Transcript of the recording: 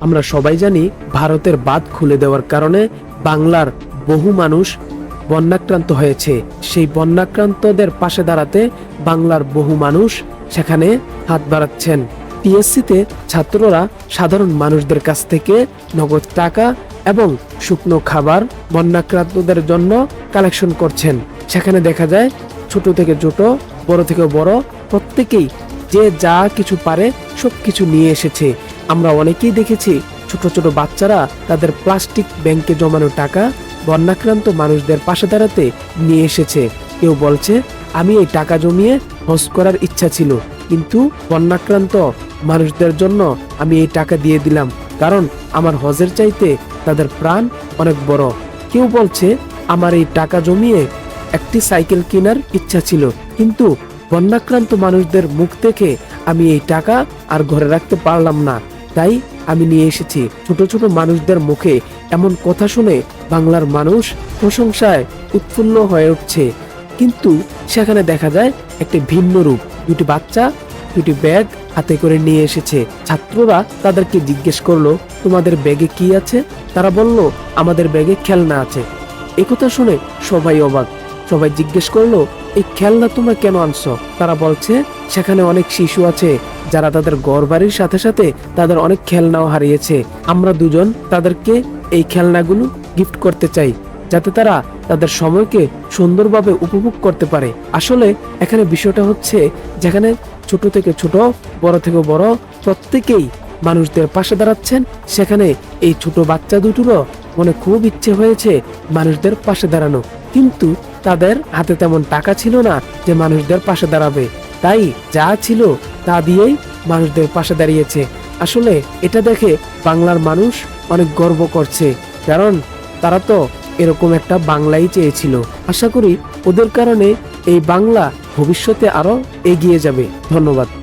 আমরা সবাই জানি ভারতের বাঁধ খুলে দেওয়ার কারণে বাংলার বহু মানুষ বন্যাক্রান্ত হয়েছে। সেই বন্যাক্রান্তদের পাশে দাঁড়াতে বাংলার বহু মানুষ সেখানে হাত বাড়াচ্ছেন। পিএসসিতে ছাত্ররা সাধারণ মানুষদের কাছ থেকে নগদ টাকা এবং শুকনো খাবার বন্যাক্রান্তদের জন্য কালেকশন করছেন। সেখানে দেখা যায় ছোট থেকে ছোট, বড় থেকে বড়, প্রত্যেকেই যে যা কিছু পারে সব কিছু নিয়ে এসেছে। আমরা অনেকেই দেখেছি ছোট ছোট বাচ্চারা তাদের প্লাস্টিক ব্যাংকে জমানো টাকা বন্যাক্রান্ত মানুষদের পাশে দাঁড়াতে নিয়ে এসেছে। কেউ বলছে, আমি এই টাকা জমিয়ে হজ করার ইচ্ছা ছিল, কিন্তু বন্যাক্রান্ত মানুষদের জন্য আমি এই টাকা দিয়ে দিলাম, কারণ আমার হজের চাইতে তাদের প্রাণ অনেক বড়। কেউ বলছে, আমার এই টাকা জমিয়ে একটি সাইকেল কেনার ইচ্ছা ছিল, কিন্তু বন্যাক্রান্ত মানুষদের মুখ থেকে আমি এই টাকা আর ঘরে রাখতে পারলাম না। তাই আমি নিয়ে এসেছি ছোট ছোট মানুষদের মুখে এমন কথা শুনে বাংলার মানুষ প্রশংসায় উৎফুল্ল হয়ে উঠছে। কিন্তু সেখানে দেখা যায় একটি ভিন্ন রূপ। দুটি বাচ্চা, দুটি ব্যাগ হাতে করে নিয়ে এসেছে। ছাত্ররা তাদেরকে জিজ্ঞেস করল, তোমাদের ব্যাগে কি আছে? তারা বলল, আমাদের ব্যাগে খেলনা আছে। একথা শুনে সবাই অবাক। সবাই জিজ্ঞেস করল, এই খেলনা তোমরা কেন আনছো? তারা বলছে, সেখানে অনেক শিশু আছে, যারা তাদের ঘর বাড়ির সাথে সাথে তাদের অনেক খেলনাও হারিয়েছে। আমরা দুজন তাদেরকে এই খেলনাগুলো গিফট করতে চাই, যাতে তারা তাদের সময়কে সুন্দরভাবে উপভোগ করতে পারে। আসলে এখানে বিষয়টা হচ্ছে, যেখানে ছোট থেকে ছোট, বড় থেকে বড় প্রত্যেকেই মানুষদের পাশে দাঁড়াচ্ছেন, সেখানে এই ছোট বাচ্চা দুটোরও মনে খুব ইচ্ছে হয়েছে মানুষদের পাশে দাঁড়ানো। কিন্তু তাদের হাতে তেমন টাকা ছিল না যে মানুষদের পাশে দাঁড়াবে। তাই যা ছিল তা দিয়েই মানুষদের পাশে দাঁড়িয়েছে। আসলে এটা দেখে বাংলার মানুষ অনেক গর্ব করছে। কারণ তারা তো এরকম একটা বাংলাই চেয়েছিল। আশা করি ওদের কারণে এই বাংলা ভবিষ্যতে আরও এগিয়ে যাবে। ধন্যবাদ।